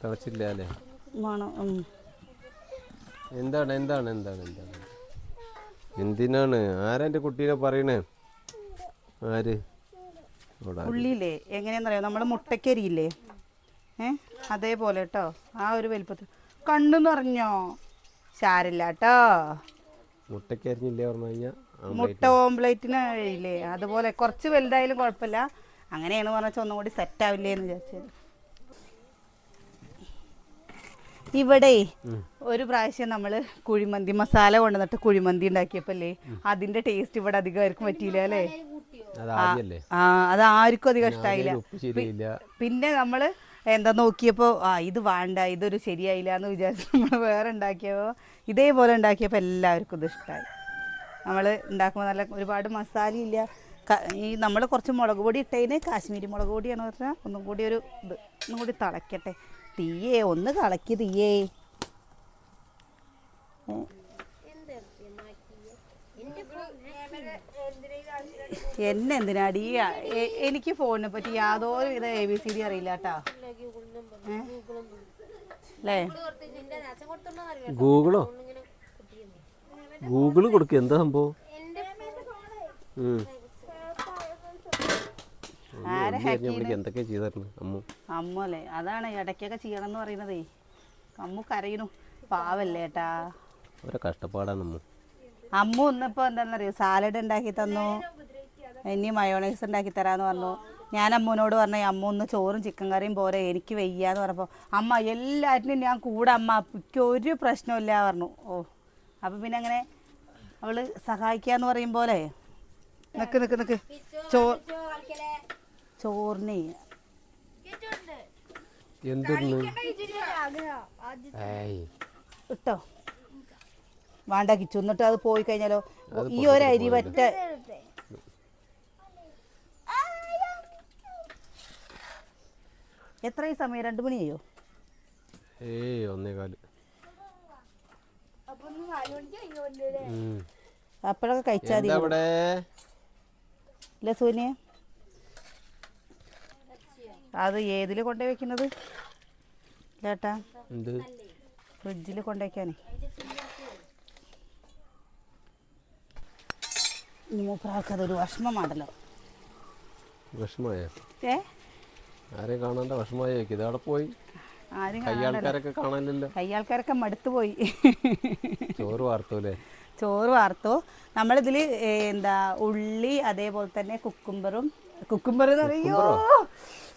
തിളച്ചില്ല അല്ലേ? എന്താണ് എന്താണ് എന്താണ് എന്താണ്? എന്തിനാണ്? ആരാ എന്റെ കുട്ടീനെ പറയണേ? ആര്? ഉള്ളിയില്ലേ? എങ്ങനെയാണെന്നറിയോ? നമ്മൾ മുട്ടക്കരിയില്ലേ ഏ? അതേപോലെ കേട്ടോ ആ ഒരു വലിപ്പത്തിൽ. കണ്ണു നിറഞ്ഞോ? സാരില്ല കേട്ടോ മുട്ടക്കരിഞ്ഞില്ലേ പറഞ്ഞു കഴിഞ്ഞാൽ മുട്ട ഓംപ്ലേറ്റിന് ഇല്ലേ അതുപോലെ കുറച്ച് വലുതായാലും കുഴപ്പമില്ല. അങ്ങനെയാണ് പറഞ്ഞാൽ ഒന്നും കൂടി സെറ്റ് ആവില്ലേ എന്ന് വിചാരിച്ചത്. ഇവിടെ ഒരു പ്രാവശ്യം നമ്മൾ കുഴിമന്തി മസാല കൊണ്ടുവന്നിട്ട് കുഴിമന്തി ഉണ്ടാക്കിയപ്പോല്ലേ അതിന്റെ ടേസ്റ്റ് ഇവിടെ അധികം ആർക്കും പറ്റിയില്ല അല്ലേ? ആ അത് ആർക്കും അധികം ഇഷ്ടായില്ല. പിന്നെ നമ്മൾ എന്താ നോക്കിയപ്പോ ആ ഇത് വേണ്ട ഇതൊരു ശരിയായില്ല എന്ന് വിചാരിച്ചു നമ്മൾ വേറെ ഉണ്ടാക്കിയപ്പോ ഇതേപോലെ ഉണ്ടാക്കിയപ്പോ എല്ലാവർക്കും ഇത് ഇഷ്ടമായി നമ്മൾ ഉണ്ടാക്കുമ്പോൾ നല്ല ഒരുപാട് മസാല ഇല്ല. ഈ നമ്മൾ കുറച്ച് മുളക് പൊടി ഇട്ടതിന് കാശ്മീരി മുളക് പൊടിയാണ് പറഞ്ഞാൽ ഒന്നും കൂടി ഒരു ഇത് ഒന്നും കൂടി തിളയ്ക്കട്ടെ തീയേ ഒന്ന് കളക്കി തീയേ. എന്നെ എന്തിനാടി എനിക്ക് ഫോണിനെ പറ്റി യാതൊരു വിധ എ ബി സി ഡി അറിയില്ല കേട്ടാ അല്ലേ? ഗൂഗിളോ? ഗൂഗിൾ കൊടുക്കുക എന്താ സംഭവം? എന്തൊക്കെയാ ചെയ്തിരുന്നു അമ്മു. അമ്മ അതാണ് ഇടയ്ക്കൊക്കെ ചെയ്യണം എന്ന് പറയുന്നതേ. അമ്മു കരയണു പാവല്ലേ ഏട്ടാ? ഓരോ കഷ്ടപ്പാടാണ് അമ്മു. അമ്മു ഇന്നിപ്പോൾ എന്താണെന്നറിയോ സാലഡ് ഉണ്ടാക്കി തന്നു. ഇനി മയോണൈസ് ഉണ്ടാക്കി തരാമെന്ന് പറഞ്ഞു. ഞാൻ അമ്മുവിനോട് പറഞ്ഞു അമ്മ ഒന്ന് ചോറും ചിക്കൻ കറിയും പോരെ എനിക്ക് വയ്യാന്ന് പറഞ്ഞപ്പോൾ അമ്മ എല്ലാറ്റിനും ഞാൻ കൂടെ അമ്മ എനിക്ക് ഒരു പ്രശ്നമില്ല പറഞ്ഞു. ഓ അപ്പം പിന്നെ അങ്ങനെ അവൾ സഹായിക്കാന്ന് പറയും പോലെ. നിക്ക് നിക്ക് നിക്ക്. ചോ ചോറിനെ. എന്തിരുന്നു ഏയ്. ഇട്ടോ. വേണ്ട കിച്ചു. എന്നിട്ട് അത് പോയി കഴിഞ്ഞാലോ? ഈ ഒരു അരി പറ്റ എത്ര ഈ സമയം? രണ്ടു മണിയോ ഏയ് ഒന്നേ കാൽ. ഉം. അപ്പോഴൊക്കെ കഴിച്ചാൽ മതി. അത് ഏതിൽ കൊണ്ടുപോയി വെക്കുന്നത്? ചേട്ടാ ഫ്രിഡ്ജിൽ കൊണ്ടുവയ്ക്കാനേ മൂപ്പറാൾക്ക് അതൊരു വിഷമമാണല്ലോ. വിഷമായ ഏ? ആരെ കാണാണ്ട വിഷമായ ഇത് അവിടെ പോയി? കാണാനില്ലല്ലോ മടുത്തു പോയി. ചോറ് വാർത്തൂലേ ചോറ് വാർത്തു. നമ്മളിതിൽ എന്താ ഉള്ളി അതേപോലെ തന്നെ കുക്കുംബറും. കുക്കുംബർ എന്ന് പറയോ?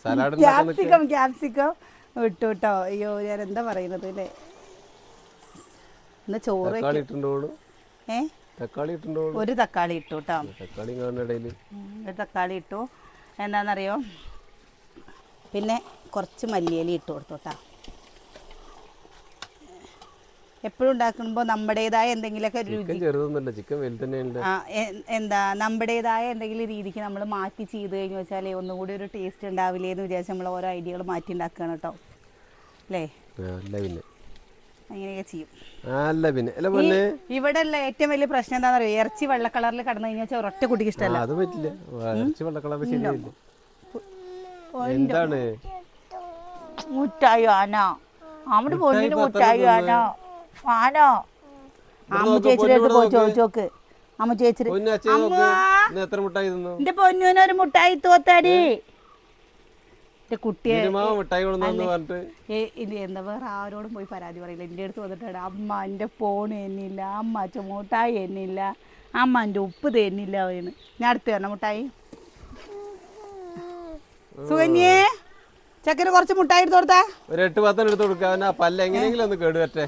Salad capsicum capsicum. ഇട്ടു കേട്ടോ അയ്യോ ഞാൻ എന്താ പറയുന്നത് അല്ലേ എന്നാ ചോറ് തക്കാളി ഇട്ടുണ്ടോളൂ ഏ? തക്കാളി ഇട്ടുണ്ടോളൂ ഒരു തക്കാളി ഇട്ടു കേട്ടോ തക്കാളി ഇടയിൽ ഒരു തക്കാളി ഇട്ടു. എന്താണെന്നറിയോ പിന്നെ കുറച്ച് മല്ലിയില ഇട്ട് കൊടുത്തു കേട്ടോ എപ്പോഴും ഉണ്ടാക്കുമ്പോൾ നമ്മുടേതായ എന്തെങ്കിലുമൊക്കെ രുചി ചിക്കൻ ചെറുതൊന്നുമല്ല എന്താ നമ്മുടേതായ എന്തെങ്കിലും രീതിക്ക് നമ്മൾ മാറ്റി ചെയ്ത് കഴിഞ്ഞു വെച്ചാൽ ഒന്നും കൂടി ഒരു ടേസ്റ്റ് ഉണ്ടാവില്ലേ എന്ന് വിചാരിച്ച് നമ്മൾ ഓരോ ഐഡിയകൾ മാറ്റി ഉണ്ടാക്കുകയാണ് കേട്ടോ അല്ലേ? അങ്ങനെയൊക്കെ ചെയ്യും. അല്ല പിന്നെ. അല്ല പിന്നെ. ഇവിടെ ഉള്ള ഏറ്റവും വലിയ പ്രശ്നം എന്താണെന്ന് അറിയോ ഇറച്ചി വെള്ള കളറിൽ കടന്നു കഴിഞ്ഞാൽ ഒരൊറ്റ കുട്ടിക്ക് ഇഷ്ടമല്ല. അത് പറ്റില്ല. ഇറച്ചി വെള്ളക്കളറ് ശരിയായില്ല. എന്താണ്? മുട്ടായി ആന. അവിടെ പോയിട്ട് മുട്ടായി ആന. ആനോ അമ്മ ചേച്ചിയുടെ അടുത്ത് പോയി ചോദിച്ചോക്ക്. അമ്മ ചേച്ചി എത്ര മിഠായി തിന്നു? എന്റെ പൊന്നൂനൊരു മുട്ടായി തോത്താടി. എന്റെ കുട്ടിയെ എന്താ വേറെ ആരോടും പോയി പരാതി പറയില്ല. എന്റെ അടുത്ത് വന്നിട്ടാണ് അമ്മ എന്റെ ഫോൺ എന്നില്ല അമ്മ അച്ഛൻ എന്നില്ല അമ്മ എന്റെ ഉപ്പ് തന്നില്ല അവന് ഞാൻ അടുത്ത് തരണം മുട്ടായി സുകന്യേ ചക്കന് കുറച്ച് മുട്ടായി എടുത്ത് കൊടുത്താ. ഒരു എട്ട് പത്തെണ്ണം എടുത്ത് പല്ല് എങ്ങനെയെങ്കിലും ഒന്ന് കേടുവരട്ടെ.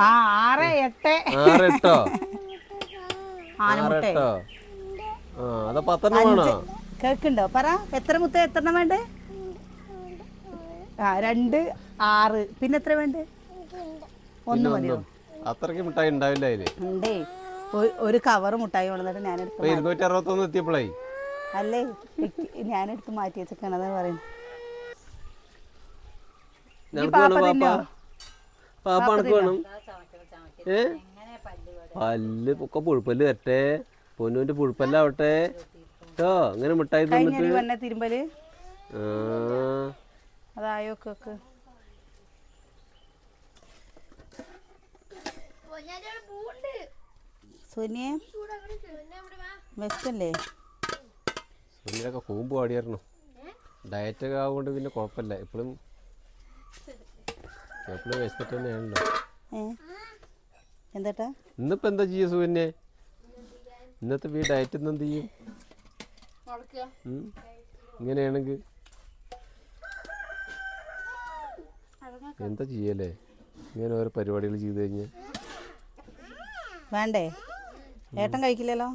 ആ ആറ് എട്ട്. ആറ് എട്ടോ ആറ് ആനമുട്ടേ. എട്ടോ ആ അതോ പത്തെണ്ണം വേണോ? കേക്കുണ്ടോ പറ എത്ര മുത്ത എത്ര വേണ്ടേ? ആ രണ്ട് ആറ്. പിന്നെ എത്ര വേണ്ടേ? ഒന്ന് മതിയോ? അത്രയ്ക്ക് മിഠായി ഉണ്ടാവില്ല അതിൽ. ഉണ്ടേ. ഒ- ഒരു കവർ മുട്ടായി കൊണ്ടുവന്നിട്ട് ഞാനെടുത്ത് ഇപ്പൊ ഇരുന്നൂറ്റി അറുപത്തൊന്ന് എത്തിയപ്പോഴേ അല്ലേ? എനിക്ക് ഞാനെടുത്ത് മാറ്റി വെച്ചേക്കണത് പറയുന്നു ഞങ്ങൾക്ക് വേണം പാപ്പ പാപ്പ? അനക്ക് വേണം. പല്ല് ഒക്കെ പുഴുപ്പല്ല് വരട്ടെ. പൊന്നുവിന്റെ പുഴുപ്പല്ലാവട്ടെ കേട്ടോ അങ്ങനെ മുട്ടായി തിന്നിട്ട്. സുനിയൊക്കെ കൂമ്പ് പാടിയായിരുന്നു. ഡയറ്റ് ഒക്കെ ആവുകൊണ്ട് പിന്നെ കുഴപ്പമില്ല. എപ്പോഴും എപ്പോഴും വെച്ചിട്ട് തന്നെയാണല്ലോ. എന്താട്ടാ? ഇന്നിപ്പോ എന്താ ചെയ്യുക സുകന്യെ ഇന്നത്തെ ഈ ഡയറ്റ് എന്ത് ചെയ്യും? ഇങ്ങനെയാണെങ്കിൽ എന്താ ചെയ്യല്ലേ? ഇങ്ങനെ ഓരോ പരിപാടികൾ ചെയ്ത് കഴിഞ്ഞാൽ വേണ്ടേ? ഏട്ടൻ കഴിക്കില്ലല്ലോ?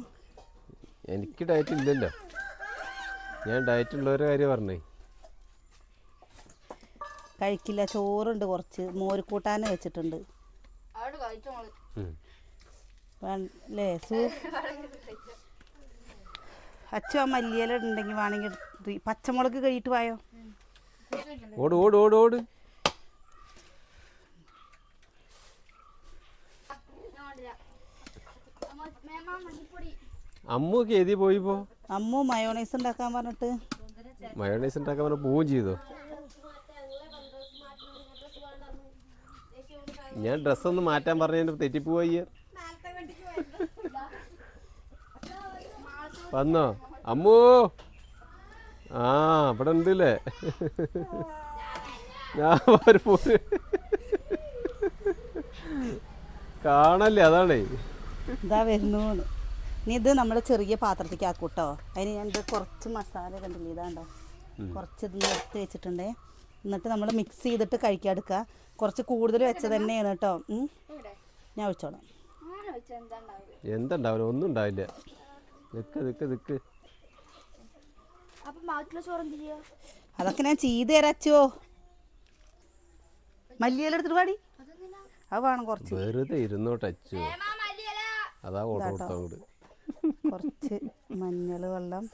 എനിക്ക് ഡയറ്റ് ഇല്ലല്ലോ. ഞാൻ ഡയറ്റ് ഉള്ളവരുടെ കാര്യം പറഞ്ഞേ. കഴിക്കില്ല. ചോറുണ്ട് കുറച്ച്. മോര് കൂട്ടാനും വെച്ചിട്ടുണ്ട്. വേണ്ടല്ലേ സൂ. അച്ഛൻ ആ മല്ലിയില ഉണ്ടെങ്കിൽ വേണമെങ്കിൽ പച്ചമുളക് കഴിയിട്ട് പോയോ ഓട് ഓട് ഓട് ഓട്. അമ്മു എതി പോയിപ്പോ അമ്മു മയോണൈസ് ഉണ്ടാക്കാൻ പറഞ്ഞിട്ട്. മയോണൈസ് ഉണ്ടാക്കാൻ പറഞ്ഞ പോവും ചെയ്തോ? ഞാൻ ഡ്രസ്സൊന്ന് മാറ്റാൻ പറഞ്ഞതിന് തെറ്റിപ്പോയി വന്നോ? അമ്മൂ! ആ ഇവിടെ ഉണ്ടല്ലേ? ഞാൻ ഒരു പോര് കാണല്ലേ അതാണേ. ഇതാ വരുന്നു ഇനി ഇത് നമ്മൾ ചെറിയ പാത്രത്തേക്ക് ആക്കൂട്ടോ. അതിന് ഞാൻ ഇത് കുറച്ച് മസാല കണ്ടില്ലേ ഇതാണ്ടോ? കുറച്ച് ഇത് നിർത്തി വെച്ചിട്ടുണ്ടേ. എന്നിട്ട് നമ്മൾ മിക്സ് ചെയ്തിട്ട് കഴിക്കാൻ എടുക്കുക കുറച്ച് കൂടുതൽ വെച്ചത് തന്നെയാണ് കേട്ടോ. ഞാൻ ഒഴിച്ചോളാം എന്തുണ്ടാവില്ല ഒന്നും ഉണ്ടാവില്ല. നിക്ക് നിക്ക് നിക്ക്. എന്ത് അതൊക്കെ ഞാൻ ചെയ്ത് തരാച്ചോ മല്ലിയില എടുത്തിട്ട് പാടി അത് വേണം കുറച്ച്. വെറുതെ ഇരുന്നോട്ടെ അച്ചു അതാ അങ്ങോട്ട്. കുറച്ച് മഞ്ഞൾ വെള്ളം.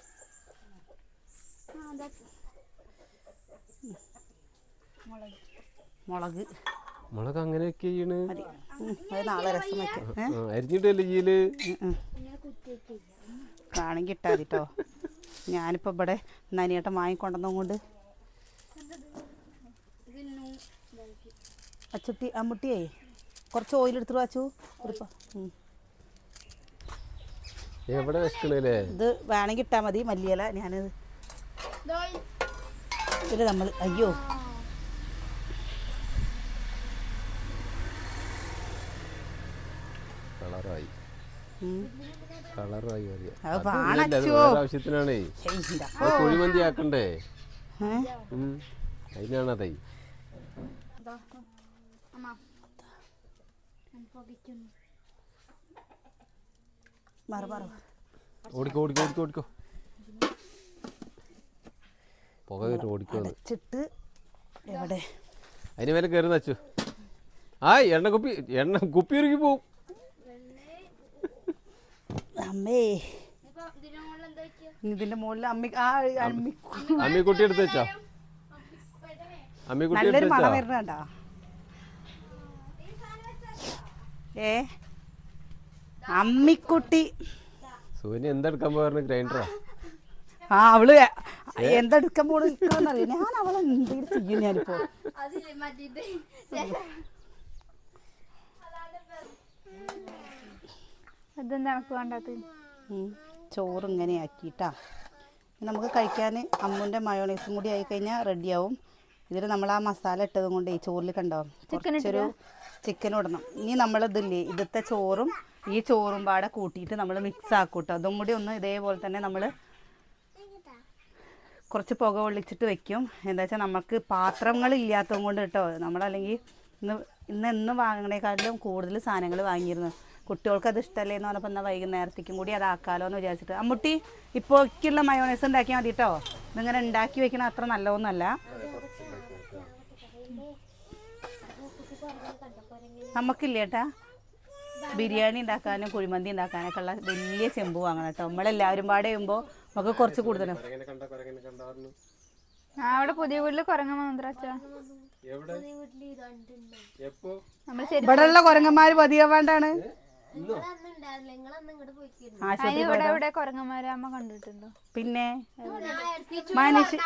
മുളക്. മുളക്. മുളക് അങ്ങനെയൊക്കെ ചെയ്യണ്? നാളെ രസം അരിഞ്ഞിട്ടല്ലേ ചെയ്യൽ? വേണമെങ്കിൽ കേട്ടോ ഞാനിപ്പോൾ ഇവിടെ നനിയേട്ടൻ വാങ്ങിക്കൊണ്ടെന്നും കൊണ്ട് അച്ചുട്ടി അമ്മുട്ടിയേ കുറച്ച് ഓയിൽ എടുത്തിട്ട് വാച്ചു എവിടെ ഇത് വേണമെങ്കിൽ ഇട്ടാൽ മതി മല്ലിയില. ഞാനിത് ഇത് നമ്മൾ അയ്യോ. കളറായി. കളറായി ആവശ്യത്തിനാണേ. കുഴിമന്തി ആക്കണ്ടേ. അതിനാണതേ ഓടിക്കോ ഓടിക്കോ ഓടിക്കോ ഓടിക്കോ. പുക ഓടിക്കോന്ന്. അടച്ചിട്ട് എവിടെ? അതിന് മേലെ കയറുന്ന അച്ചു. ആ എണ്ണ കുപ്പി എണ്ണ കുപ്പി ഇറുക്കി പോവും. അമ്മേ. ഇപ്പൊ ഇതിന്റെ മുകളിൽ അമ്മി ആ അമ്മി അമ്മിക്കുട്ടി എടുത്ത് വെച്ചോ? അമ്മിക്കുട്ടി നല്ലൊരു മണം വരണണ്ടാ ഏ? അമ്മിക്കുട്ടി. സൂര്യ എന്തെടുക്കാൻ പോയിരുന്നു ഗ്രൈൻഡറാ ആ? അവൾ എന്തെടുക്കാൻ പോണെന്നറിയ ഞാൻ അവളെ എന്തെങ്കിലും ചെയ്യും ഞാനിപ്പോ? അതില്ലേ മറ്റേ ഇതെന്താ ചോറ് ഇങ്ങനെ ആക്കിയിട്ടാ നമുക്ക് കഴിക്കാൻ അമ്മുന്റെ മയോണൈസും കൂടി ആയി കഴിഞ്ഞാൽ റെഡിയാവും ഇതിൽ നമ്മൾ ആ മസാല ഇട്ടതും കൊണ്ട് ഈ ചോറിൽ കണ്ടോ? കുറച്ചൊരു ചിക്കൻ ഇടണം. ഇനി നമ്മൾ നമ്മളിതില്ലേ ഇതത്തെ ചോറും ഈ ചോറും പാടെ കൂട്ടിയിട്ട് നമ്മൾ മിക്സ് ആക്കൂട്ടോ. അതും കൂടി ഒന്ന് ഇതേപോലെ തന്നെ നമ്മൾ കുറച്ച് പുക ഒളിച്ചിട്ട് വെക്കും. എന്താ വെച്ചാൽ നമുക്ക് പാത്രങ്ങൾ ഇല്ലാത്തത് കൊണ്ട് കേട്ടോ നമ്മളല്ലെങ്കിൽ ഇന്ന് ഇന്ന് എന്ന് വാങ്ങണേക്കാട്ടിലും കൂടുതൽ സാധനങ്ങൾ വാങ്ങിയിരുന്നു. കുട്ടികൾക്ക് അത് ഇഷ്ടമല്ലേ എന്ന് പറഞ്ഞപ്പോൾ എന്നാൽ വൈകുന്നേരത്തേക്കും കൂടി അതാക്കാലോ എന്ന് വിചാരിച്ചിട്ട്. അമ്മുട്ടി ഇപ്പോഴേക്കുള്ള മയോണൈസ് ഉണ്ടാക്കിയാൽ മതി കേട്ടോ ഇതിങ്ങനെ ഉണ്ടാക്കി വെക്കണ അത്ര നല്ലതൊന്നുമല്ല. നമുക്കില്ല ഏട്ടാ? ബിരിയാണി ഉണ്ടാക്കാനും കുഴിമന്തി ഉണ്ടാക്കാനൊക്കെ ഉള്ള വലിയ ചെമ്പ് വാങ്ങണം കേട്ടോ നമ്മളെല്ലാവരും പാടെ ചെയ്യുമ്പോൾ നമുക്ക് കുറച്ച് കൂടുതലും. അവിടെ പുതിയ വീട്ടിൽ കുരങ്ങന്മാര് പതിയെ വേണ്ടാണ് ഇവിടെ അമ്മ കണ്ടിട്ടുണ്ടോ? പിന്നെ? മനുഷ്യ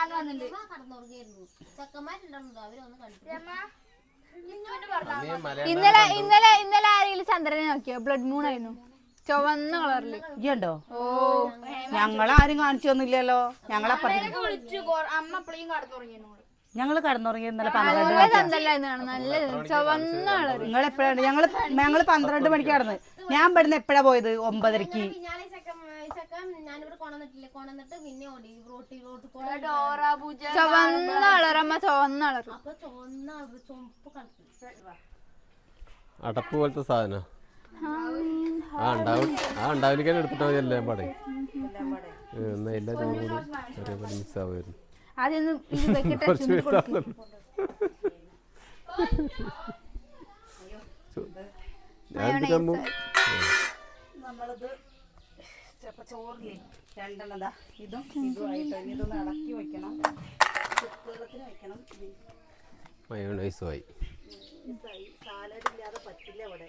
ഇന്നലെ ഇന്നലെ ഇന്നലെ ആരെങ്കിലും ചന്ദ്രനെ നോക്കിയോ? ബ്ലഡ് മൂൺ ആയിരുന്നു. ചുവന്ന കളറിൽ ഇയ്യണ്ടോ? ഓ. ഞങ്ങളാരും കാണിച്ചു തന്നില്ലല്ലോ അമ്മ വിളിച്ചു. അമ്മ കടന്നു കടന്നുറങ്ങിയാണ് ഞങ്ങൾ കടന്നുറങ്ങി ഇന്നലെ പന്ത്രണ്ട് നിങ്ങൾ എപ്പോഴാണ് ഞങ്ങൾ ഞങ്ങൾ പന്ത്രണ്ട് മണിക്ക് കടന്ന് ഞാൻ ഇവിടുന്ന് എപ്പോഴാ പോയത്? ഒമ്പതരക്ക്. അടപ്പ് പോലത്തെ സാധനം. ആ ഉണ്ടാവും. ആ എടുത്തിട്ടാ മതി എല്ലാം പാടെ. എന്നാ എല്ലാ ചോറും കൂടി ഒരേപോലെ മിക്സ് ആവുമായിരുന്നു. ആദ്യം ഇത് വെക്കിട്ട് കുറച്ച് ചുണ്ടിൽ കൊടുക്ക്. ഞാൻ ചമ്മു നമ്മളിത് ചെപ്പ ചോറില്ലേ? രണ്ടെണ്ണതാ. ഇതും ഇതുമായിട്ട് ഇനി ഇതൊന്ന് ഇളക്കി വെക്കണം. വെക്കണം. മയോണൈസുമായി സാലഡ് ഇല്ലാതെ പറ്റില്ല ഇവിടെ.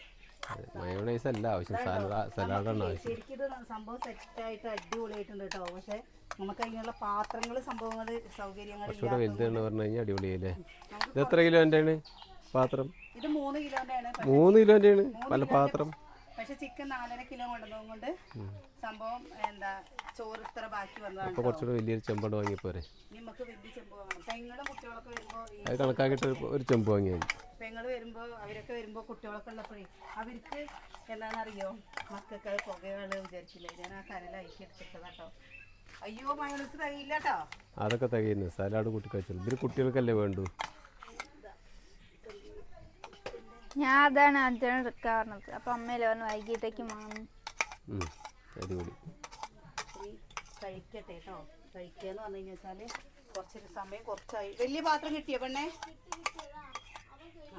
മയോണൈസ് അല്ല ആവശ്യം. സലാഡ് സലാഡാണ് ആവശ്യം. ശരിക്കും സംഭവം സെറ്റായിട്ട് അടിപൊളിയായിട്ടുണ്ട് കേട്ടോ. പക്ഷെ നമുക്ക് അതിനുള്ള പാത്രങ്ങൾ സംഭവങ്ങൾ സൗകര്യങ്ങൾ കുറച്ചുകൂടെ വലുതാണ് പറഞ്ഞു കഴിഞ്ഞാൽ അടിപൊളിയല്ലേ? ഇത് എത്ര കിലോന്റെ ആണ് പാത്രം? ഇത് മൂന്ന് കിലോന്റെ ആണ് മൂന്ന് കിലോന്റെ ആണ് പല പാത്രം. പക്ഷെ ചിക്കൻ നാലര കിലോ കൊണ്ടുവന്നത് കൊണ്ട് സംഭവം എന്താ ചോറ് ഇത്ര ബാക്കി വന്നതാണ് കുറച്ചുകൂടെ വലിയൊരു ചെമ്പട് വാങ്ങിപ്പോരെ നമുക്ക് വലിയ ചെമ്പ് വാങ്ങണം. പെങ്ങളുടെ കുട്ടികളൊക്കെ വരുമ്പോൾ അത് കണക്കാക്കിയിട്ട് ഒരു- ചെമ്പ് വാങ്ങിയാൽ പെങ്ങൾ വരുമ്പോൾ അവരൊക്കെ വരുമ്പോൾ കുട്ടികളൊക്കെ ഉള്ളപ്പോഴേ അവർക്ക് എന്താണെന്നറിയോ? മക്കൾക്ക് അത് പുകയാണ് വിചാരിച്ചില്ല? ഞാൻ ആ കരലാക്കി എടുത്തിട്ടതാ കേട്ടോ. അയ്യോ മയോണൈസ് തികയില്ല കേട്ടോ അതൊക്കെ തികയുന്നു. സലാഡ് കൂട്ടി കഴിച്ചോളൂ ഇതിന് കുട്ടികൾക്കല്ലേ വേണ്ടൂ? ഞാൻ അതാണ് ആദ്യം എടുക്കാൻ പറഞ്ഞത് അപ്പൊ അമ്മയല്ലേ പറഞ്ഞു വൈകിട്ടേക്ക് വാങ്ങും ഉം, അടിപൊളി. ഇനി കഴിക്കട്ടെ കേട്ടോ. കഴിക്കുക എന്ന് പറഞ്ഞു കഴിഞ്ഞാൽ കുറച്ചൊരു സമയം കുറച്ചായി. വലിയ പാത്രം കിട്ടിയോ പെണ്ണേ?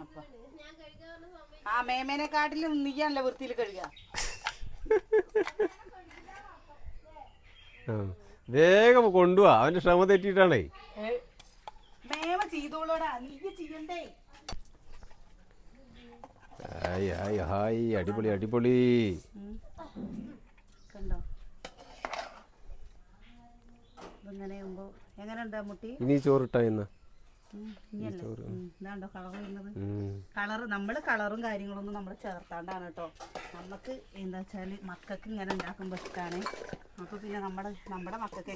അപ്പൊ. ആ മേമേനെക്കാട്ടിലും നീയാണല്ലോ വൃത്തിയിൽ കഴുകുക. വേഗം കൊണ്ടുപോവാ അവന്റെ ശ്രമ തെറ്റിട്ടാണേ ഹായ് ഹായ് ഹായ്. അടിപൊളി അടിപൊളി. ഇനി ചോറിട്ടാ ഇന്ന്. ഇതാണ്ടോ കളർ വരുന്നത്. കളർ നമ്മൾ കളറും കാര്യങ്ങളൊന്നും നമ്മൾ ചേർത്താണ്ടാണ് കേട്ടോ. നമുക്ക് എന്താ വെച്ചാൽ മക്കൾക്ക് ഇങ്ങനെ ഉണ്ടാക്കുമ്പോൾ ഇഷ്ടമാണ് അപ്പൊ പിന്നെ നമ്മുടെ നമ്മുടെ മക്കൾക്ക്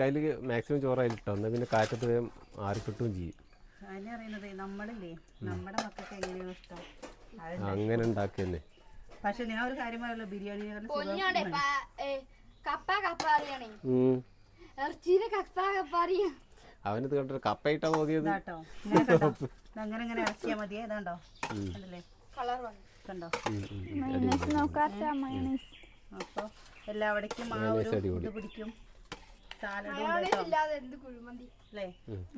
കയ്യിൽ മാക്സിമം ചോറായിട്ടോ എന്നാ പിന്നെ കാറ്റത്ത് വേഗം ആറി കിട്ടുകയും ചെയ്യും. അതിനെ അറിയുന്നത് നമ്മളില്ലേ നമ്മുടെ മക്കൾക്ക് എങ്ങനെയാണ് ഇഷ്ടം. അത് അങ്ങനെ ഉണ്ടാക്കിയല്ലേ പക്ഷെ ഞാൻ ഒരു കാര്യം പറയല്ലോ ബിരിയാണി കപ്പ കപ്പ അറിയണേ ഉം. ഇറച്ചീനെ കപ്പ കപ്പ അറിയാം അവനത് കണ്ടിട്ട് കപ്പയിട്ടാ തോന്നിയത്. ഇതാട്ടോ. കണ്ടോ? അങ്ങനെ ഇങ്ങനെ ഇറക്കിയാൽ മതിയേ. ഇതാണ്ടോ? കണ്ടല്ലേ? കളർ വന്നു. കണ്ടോ? ഉം, ഉം, ഉം. മൈനസ് നോക്കാത്ത മൈനസ് അപ്പോൾ എല്ലാവിടേക്കും ആ ഒരു ഇത് പിടിക്കും. സാലഡ് ഇല്ലാതെ എന്ത് കുഴിമന്തി? അല്ലേ?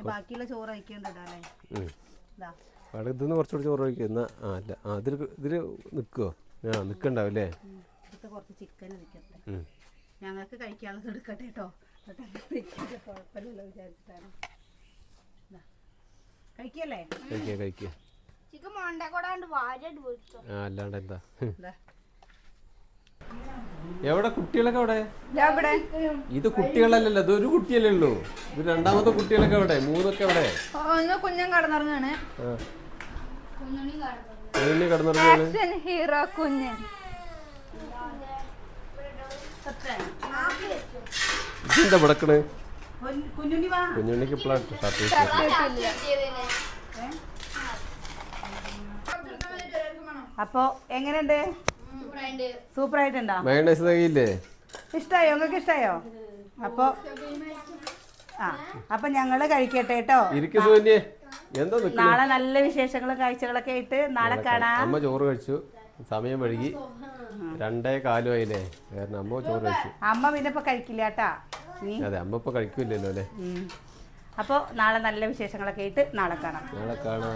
ബാക്കിയുള്ള ചോറ് അയക്കേണ്ടതാ അല്ലേ? ഉം. ഇതാ. അവിടെ ഇതിന്ന് കുറച്ചുകൂടി ചോറ് കഴിക്കും. എന്നാ ആ അല്ല. ആ ഇതിൽ ഇതിൽ നിൽക്കുമോ ആ നിൽക്കണ്ടാവും അല്ലേ? കുറച്ച് ചിക്കൻ. ഞങ്ങൾക്ക് കഴിക്കാനുള്ളത് എടുക്കട്ടെ കേട്ടോ. കുഴപ്പമില്ലല്ലോ വിചാരിച്ചിട്ടാണ് ഇതാ. കഴിക്കല്ലേ കഴിക്കുക കഴിക്കുക ചിക്കൻ മണ്ടക്കോടാണ്ട് വാരിയായിട്ട് പൊരിച്ചോ. ആ അല്ലാണ്ട് എന്താ? എവിടെ കുട്ടികളൊക്കെ അവിടെ ഇത് കുട്ടികളല്ലല്ലോ ഇത് ഒരു കുട്ടിയല്ലേ ഉള്ളൂ. ഇത് രണ്ടാമത്തെ കുട്ടികളൊക്കെ അവിടെ മൂന്നൊക്കെ അവിടെ കുഞ്ഞൻ കടന്നിറങ്ങാണ് കിടന്നിറങ്ങാണ് ഹീറോ കുഞ്ഞൻ ഇതെന്താ വിടക്കണ്? കുഞ്ഞുണ്ണി വാ. കുഞ്ഞുണ്ണിക്ക് ഇപ്പോഴാണ് ഷർട്ട് അപ്പോ എങ്ങനെയുണ്ട്? സൂപ്പർ ആയിട്ടുണ്ടോ മയണൈസ് തകയില്ലേ ഇഷ്ടായോ? നിങ്ങൾക്ക് ഇഷ്ടായോ? അപ്പോ ആ അപ്പൊ ഞങ്ങൾ കഴിക്കട്ടെ കേട്ടോ. നാളെ നല്ല വിശേഷങ്ങളും കാഴ്ചകളൊക്കെ ആയിട്ട് നാളെ കാണാം. അമ്മ ചോറ് കഴിച്ചു. സമയം വഴുകി. രണ്ടേ കാലും ആയില്ലേ? കാരണം അമ്മ ചോറ് കഴിച്ചു. അമ്മ പിന്നെ ഇപ്പൊ കഴിക്കില്ല കേട്ടാ. അതെ അമ്മ ഇപ്പൊ കഴിക്കില്ലല്ലോ അല്ലേ? അപ്പോൾ നാളെ നല്ല വിശേഷങ്ങളൊക്കെ ആയിട്ട് നാളെ കാണാം. നാളെ കാണാം.